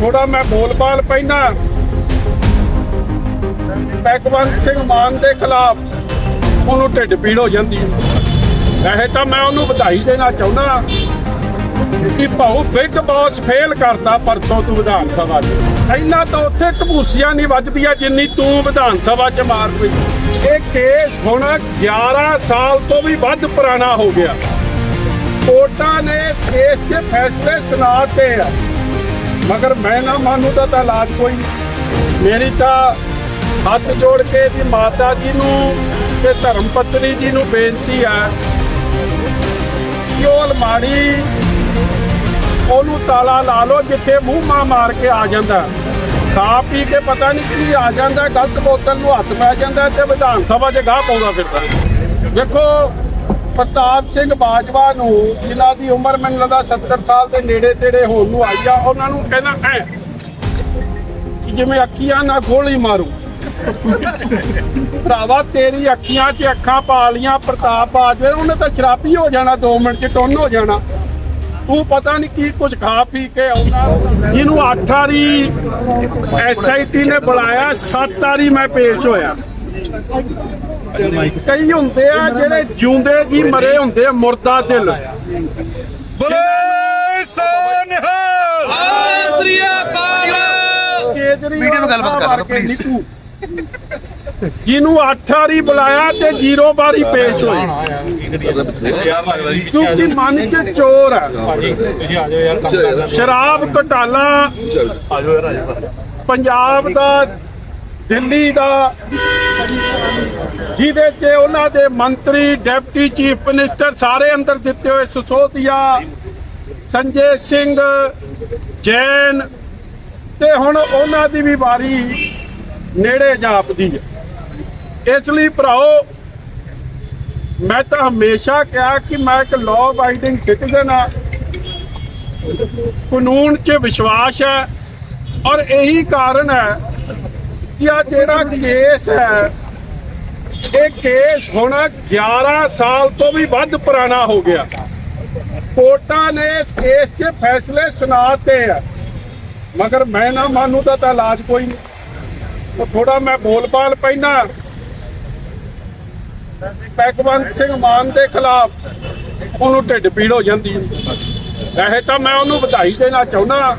ਥੋੜਾ ਮੈਂ ਬੋਲ-ਬਾਲ ਪੈਣਾ ਭਗਵੰਤ ਸਿੰਘ ਮਾਨ ਦੇ ਖਿਲਾਫ ਉਹਨੂੰ ਢਿੱਡ ਪੀੜ ਹੋ ਜਾਂਦੀ ਹੈ। ਵੈਸੇ ਤਾਂ ਮੈਂ ਉਹਨੂੰ ਵਧਾਈ ਦੇਣਾ ਚਾਹੁੰਦਾ ਕਿ ਭਾਉ ਬਿਗ ਬੌਸ ਫੇਲ ਕਰਤਾ ਪਰਸੋਂ ਤੂੰ ਵਿਧਾਨ ਸਭਾ 'ਚ। ਇੰਨਾ ਤਾਂ ਉੱਥੇ ਟਪੂਸੀਆਂ ਨਹੀਂ ਵੱਜਦੀਆਂ ਜਿੰਨੀ ਤੂੰ ਵਿਧਾਨ ਸਭਾ 'ਚ ਮਾਰ ਪਈ। ਇਹ ਕੇਸ ਹੁਣ 11 ਸਾਲ ਤੋਂ ਵੀ ਵੱਧ ਪੁਰਾਣਾ ਹੋ ਗਿਆ। ਕੋਰਟਾਂ ਨੇ ਇਸ ਕੇਸ 'ਚ ਫੈਸਲੇ ਸੁਣਾਤੇ ਆ। ਮਗਰ ਮੈਂ ਨਾ ਮੰਨੂ ਤਾਂ ਇਲਾਜ ਕੋਈ ਮੇਰੀ ਤਾਂ ਹੱਥ ਜੋੜ ਕੇ ਇਹਦੀ ਮਾਤਾ ਜੀ ਨੂੰ ਤੇ ਧਰਮ ਪਤਨੀ ਜੀ ਨੂੰ ਬੇਨਤੀ ਹੈ ਕਿ ਉਹ ਅਲਮਾਰੀ ਉਹਨੂੰ ਤਾਲਾ ਲਾ ਲਓ ਜਿੱਥੇ ਮੂੰਹ ਮਾ ਮਾਰ ਕੇ ਆ ਜਾਂਦਾ। ਖਾ ਪੀ ਕੇ ਪਤਾ ਨਹੀਂ ਕੀ ਆ ਜਾਂਦਾ, ਗਲਤ ਬੋਤਲ ਨੂੰ ਹੱਥ ਪੈ ਜਾਂਦਾ ਤੇ ਵਿਧਾਨ ਸਭਾ 'ਚ ਗਾਹ ਪਾਉਂਦਾ ਫਿਰਦਾ। ਦੇਖੋ ਪ੍ਰਤਾਪ ਸਿੰਘ ਬਾਜਵਾ ਨੂੰ, ਜਿਨ੍ਹਾਂ ਦੀ ਉਮਰ ਮੈਨੂੰ ਲੱਗਦਾ 70 ਸਾਲ ਦੇ ਨੇੜੇ ਤੇੜੇ ਹੋਣ ਨੂੰ ਆਈ ਆ, ਉਹਨਾਂ ਨੂੰ ਕਹਿੰਦਾ, ਐ, ਕਿ ਜਿਵੇਂ ਅੱਖੀਆਂ ਨਾਲ ਗੋਲੀ ਮਾਰੂ। ਭਰਾਵਾ, ਤੇਰੀ ਅੱਖੀਆਂ 'ਚ ਅੱਖਾਂ ਪਾ ਲੀਆਂ ਪ੍ਰਤਾਪ ਬਾਜਵੇ ਉਹਨੇ ਤਾਂ ਸ਼ਰਾਬੀ ਹੋ ਜਾਣਾ 2 ਮਿੰਟ 'ਚ ਟੁੰਨ ਹੋ ਜਾਣਾ। ਤੂੰ ਪਤਾ ਨਹੀਂ ਕੀ ਕੁਝ ਖਾ ਪੀ ਕੇ ਆਉਣਾ ਜਿਹਨੂੰ ਅੱਠ ਵਾਰੀ ਐਸਆਈਟੀ ਨੇ ਬੁਲਾਇਆ, ਸੱਤ ਵਾਰੀ ਮੈਂ ਪੇਸ਼ ਹੋਇਆ। ਕਈ ਹੁੰਦੇ ਆ ਜਿਹੜੇ ਜਿਉਂਦੇ ਜੀ ਮਰੇ ਹੁੰਦੇ ਆ ਮੁਰਦਾ ਦਿਲ। ਬੋਲੇ ਸੋਨਿਹਾਲ। ਸ੍ਰੀ ਅਕਾਲ। ਕੇਜਰੀਵਾਲ ਮੀਡੀਆ ਨੂੰ ਗੱਲਬਾਤ ਕਰ ਲਓ। ਨੀਤੂ। ਜਿਹਨੂੰ ਅੱਠ ਵਾਰੀ ਬੁਲਾਇਆ ਤੇ ਜ਼ੀਰੋ ਵਾਰੀ ਪੇਸ਼ ਹੋਏ ਯਾਰ ਲੱਗਦਾ ਜੀ ਕਿਉਂਕਿ ਮਨ 'ਚ ਚੋਰ ਹੈ ਸ਼ਰਾਬ ਘਟਾਲਾ ਪੰਜਾਬ ਦਾ ਦਿੱਲੀ ਦਾ, ਜਿਹਦੇ 'ਚ ਉਹਨਾਂ ਦੇ ਮੰਤਰੀ, ਡਿਪਟੀ ਚੀਫ ਮਿਨਿਸਟਰ ਸਾਰੇ ਅੰਦਰ ਦਿੱਤੇ ਹੋਏ ਸਸੋਦੀਆ, ਸੰਜੇ ਸਿੰਘ, ਜੈਨ ਤੇ ਹੁਣ ਉਹਨਾਂ ਦੀ ਵੀ ਵਾਰੀ ਨੇੜੇ ਜਾਪਦੀ ਹੈ। ਇਸ ਲਈ ਭਰਾਓ, ਮੈਂ ਤਾਂ ਹਮੇਸ਼ਾ ਕਿਹਾ ਕਿ ਮੈਂ ਇੱਕ ਲਾਅ ਬਾਈਡਿੰਗ ਸਿਟੀਜ਼ਨ ਆ ਕਾਨੂੰਨ 'ਚ ਵਿਸ਼ਵਾਸ ਹੈ ਔਰ ਇਹੀ ਕਾਰਨ ਹੈ ਕਿ ਆ ਜਿਹੜਾ ਕੇਸ ਹੈ, ਇਹ ਕੇਸ ਹੁਣ 11 ਸਾਲ ਤੋਂ ਵੀ ਵੱਧ ਪੁਰਾਣਾ ਹੋ ਗਿਆ। ਕੋਰਟਾਂ ਨੇ ਇਸ ਕੇਸ 'ਚ ਫੈਸਲੇ ਸੁਣਾਤੇ ਆ। ਮਗਰ ਮੈਂ ਨਾ ਮੰਨੂ ਤਾਂ ਤਾਂ ਇਲਾਜ ਕੋਈ ਨਹੀਂ। ਥੋੜਾ ਮੈਂ ਬੋਲਪਾਲ ਪੈਣਾ ਭਗਵੰਤ ਸਿੰਘ ਮਾਨ ਦੇ ਖਿਲਾਫ ਉਹਨੂੰ ਢਿੱਡ ਪੀੜ ਹੋ ਜਾਂਦੀ ਹੈ। ਵੈਸੇ ਤਾਂ ਮੈਂ ਉਹਨੂੰ ਵਧਾਈ ਦੇਣਾ ਚਾਹੁੰਦਾ।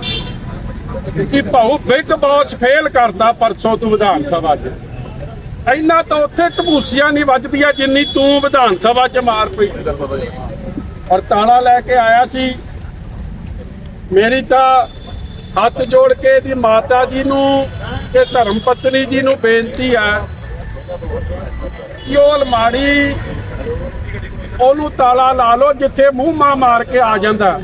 ਕਿ ਭਾਉ ਬਿਗ ਬੌਸ ਫੇਲ ਕਰਤਾ ਪਰਸੋਂ ਤੂੰ ਵਿਧਾਨ ਸਭਾ 'ਚ। ਇੰਨਾ ਤਾਂ ਉੱਥੇ ਟਪੂਸੀਆਂ ਨਹੀਂ ਵੱਜਦੀਆਂ ਜਿੰਨੀ ਤੂੰ ਵਿਧਾਨ ਸਭਾ 'ਚ ਮਾਰ ਪਈ। ਔਰ ਤਾਲਾ ਲੈ ਕੇ ਆਇਆ ਸੀ। ਮੇਰੀ ਤਾਂ ਹੱਥ ਜੋੜ ਕੇ ਇਹਦੀ ਮਾਤਾ ਜੀ ਨੂੰ ਤੇ ਧਰਮ ਪਤਨੀ ਜੀ ਨੂੰ ਬੇਨਤੀ ਹੈ ਕਿ ਉਹ ਅਲਮਾਰੀ ਉਹਨੂੰ ਤਾਲਾ ਲਾ ਲਓ ਜਿੱਥੇ ਮੂੰਹ ਮਾ ਮਾਰ ਕੇ ਆ ਜਾਂਦਾ।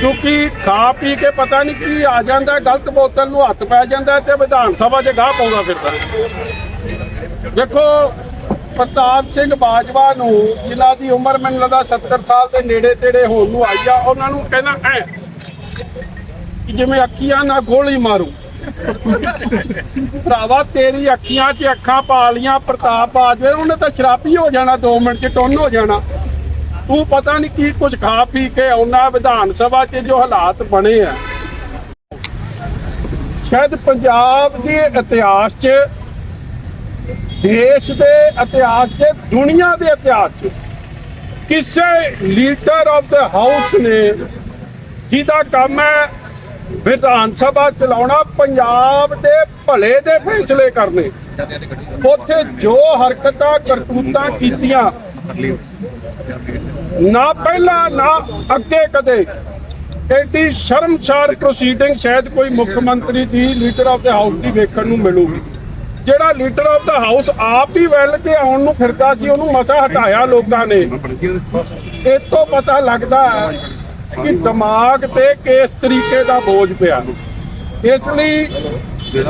ਕਿਉਂਕਿ ਖਾ ਪੀ ਕੇ ਪਤਾ ਨਹੀਂ ਕੀ ਆ ਜਾਂਦਾ, ਗਲਤ ਬੋਤਲ ਨੂੰ ਹੱਥ ਪੈ ਜਾਂਦਾ ਤੇ ਵਿਧਾਨ ਸਭਾ 'ਚ ਗਾਹ ਪਾਉਂਦਾ ਫਿਰਦਾ ਦੇਖੋ, ਪ੍ਰਤਾਪ ਸਿੰਘ ਬਾਜਵਾ ਨੂੰ ਜਿਨ੍ਹਾਂ ਦੀ ਉਮਰ ਮੈਨੂੰ ਲੱਗਦਾ 70 ਸਾਲ ਦੇ ਨੇੜੇ ਤੇੜੇ ਹੋਣ ਨੂੰ ਆਈ ਆ, ਉਹਨਾਂ ਨੂੰ ਕਹਿੰਦਾ ਐ ਕਿ ਜਿਵੇਂ ਅੱਖੀਆਂ ਨਾਲ ਗੋਲੀ ਮਾਰੂ। ਭਰਾਵਾ, ਤੇਰੀ ਅੱਖੀਆਂ 'ਚ ਅੱਖਾਂ ਪਾ ਲੀਆਂ ਪ੍ਰਤਾਪ ਬਾਜਵੇ, ਉਹਨੇ ਤਾਂ ਸ਼ਰਾਬੀ ਹੋ ਜਾਣਾ 2 ਮਿੰਟ 'ਚ, ਟੁੰਨ ਹੋ ਜਾਣਾ। ਤੂੰ ਪਤਾ ਨਹੀਂ ਕੀ ਕੁਝ ਖਾ ਪੀ ਕੇ ਆਉਣਾ ਵਿਧਾਨ ਸਭਾ 'ਚ ਜੋ ਹਾਲਾਤ ਬਣੇ ਆ। ਸ਼ਾਇਦ ਪੰਜਾਬ ਦੇ ਇਤਿਹਾਸ 'ਚ, ਦੇਸ਼ ਦੇ ਇਤਿਹਾਸ 'ਚ, ਦੁਨੀਆ ਦੇ ਇਤਿਹਾਸ 'ਚ ਕਿਸੇ ਲੀਡਰ ਆਫ ਦਾ ਹਾਊਸ ਨੇ ਜਿਹਦਾ ਕੰਮ ਹੈ ਵਿਧਾਨ ਸਭਾ ਚਲਾਉਣਾ, ਪੰਜਾਬ ਦੇ ਭਲੇ ਦੇ ਫੈਸਲੇ ਕਰਨੇ। ਉੱਥੇ ਜੋ ਹਰਕਤਾਂ ਕਰਤੂਤਾਂ ਕੀਤੀਆਂ ਨਾ ਪਹਿਲਾਂ, ਨਾ ਅੱਗੇ ਕਦੇ। ਐਡੀ ਸ਼ਰਮਸਾਰ ਪ੍ਰੋਸੀਡਿੰਗ ਸ਼ਾਇਦ ਕੋਈ ਮੁੱਖ ਮੰਤਰੀ ਦੀ ਲੀਡਰ ਆਫ ਦਾ ਹਾਊਸ ਦੀ ਵੇਖਣ ਨੂੰ ਮਿਲੂਗੀ। ਜਿਹੜਾ ਲੀਡਰ ਆਫ ਦਾ ਹਾਊਸ ਆਪ ਹੀ ਵੈਲ 'ਚ ਆਉਣ ਨੂੰ ਫਿਰਦਾ ਸੀ, ਉਹਨੂੰ ਮਸਾ ਹਟਾਇਆ ਲੋਕਾਂ ਨੇ। ਇਹ ਤੋਂ ਪਤਾ ਲੱਗਦਾ ਹੈ ਕਿ ਦਿਮਾਗ ਤੇ ਕਿਸ ਤਰੀਕੇ ਦਾ ਬੋਝ ਪਿਆ। ਇਸ ਲਈ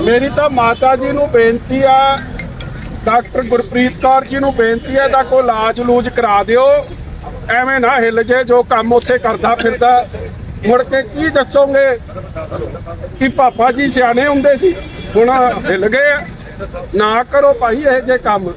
ਮੇਰੀ ਤਾਂ ਮਾਤਾ ਜੀ ਨੂੰ ਬੇਨਤੀ ਆ ਡਾਕਟਰ ਗੁਰਪ੍ਰੀਤ ਕੌਰ ਜੀ ਨੂੰ ਬੇਨਤੀ ਹੈ ਦਾ ਕੋਈ ਇਲਾਜ ਲੂਜ ਕਰਾ ਦਿਓ। ਐਵੇਂ ਨਾ ਹਿੱਲ ਜੇ ਜੋ ਕੰਮ ਉੱਥੇ ਕਰਦਾ ਫਿਰਦਾ। ਮੁੜ ਕੇ ਕੀ ਦੱਸੋਗੇ ਕਿ ਪਾਪਾ ਜੀ ਸਿਆਣੇ ਹੁੰਦੇ ਸੀ, ਹੁਣ ਹਿੱਲ ਗਏ ਨਾ ਕਰੋ ਭਾਈ ਇਹ ਜੇ ਕੰਮ।